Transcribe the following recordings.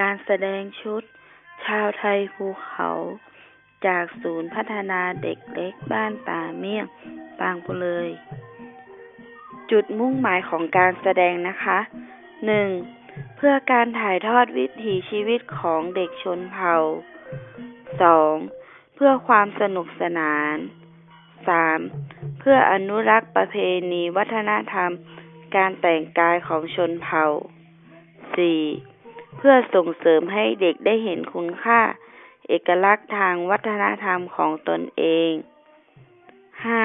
การแสดงชุด ชาวไทยภูเขา จากศูนย์พัฒนาเด็กเล็กบ้านป่าเมี่ยงบางปูเลย จุดมุ่งหมายของการแสดงนะคะหนึ่งเพื่อการถ่ายทอดวิถีชีวิตของเด็กชนเผ่าสองเพื่อความสนุกสนานสามเพื่ออนุรักษ์ประเพณีวัฒนธรรม การแต่งกายของชนเผ่าสี่ เพื่อส่งเสริมให้เด็กได้เห็นคุณค่า เอกลักษณ์ทางวัฒนธรรมของตนเองห้า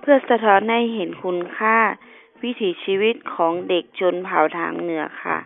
เพื่อสะท้อนให้เห็นคุณค่า วิถีชีวิตของเด็กชนเผ่าทางเหนือค่ะ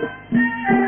เ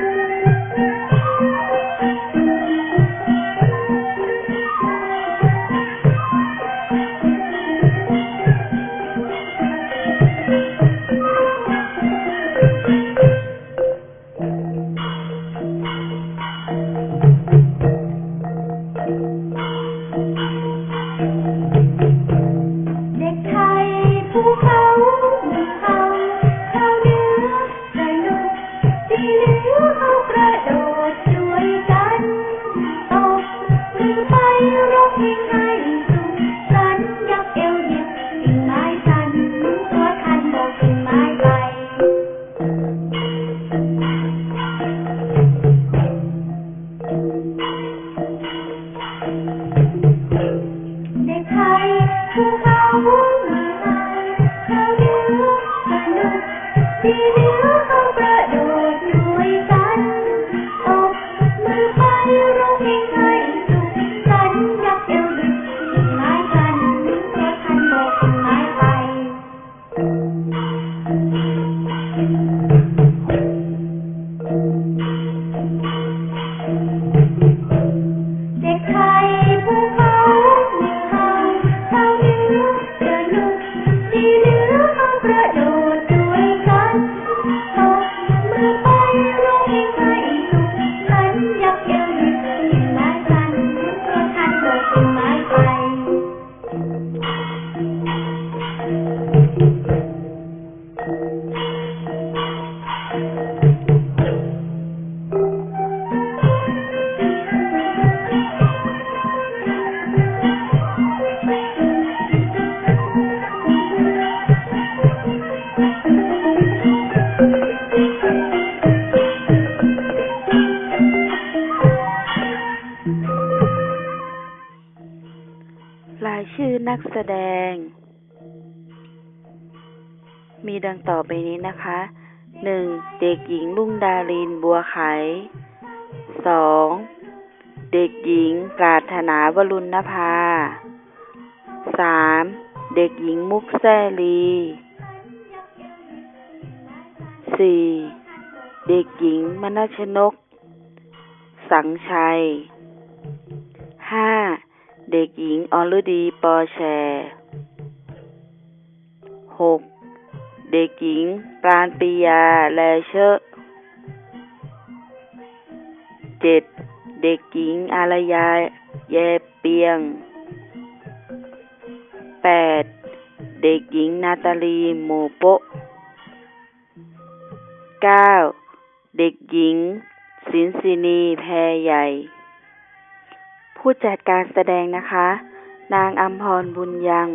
นักแสดง มีดังต่อไปนี้นะคะหนึ่งเด็กหญิงลุงดารินบัวไขสองเด็กหญิงปราถนาวรุณนภาสามเด็กหญิงมุกแซลีสี่เด็กหญิงมนัชนก สังชัย เด็กหญิงอรดีปอแชหกเด็กหญิงปราณปิยาแลเชอะเจ็ดเด็กหญิงอารยาแยเปียงแปดเด็กหญิงนาตาลีโมโปะเก้าเด็กหญิงสินสินีแพรใหญ่ ผู้จัดการแสดงนะคะ นางอัมพรบุญยัง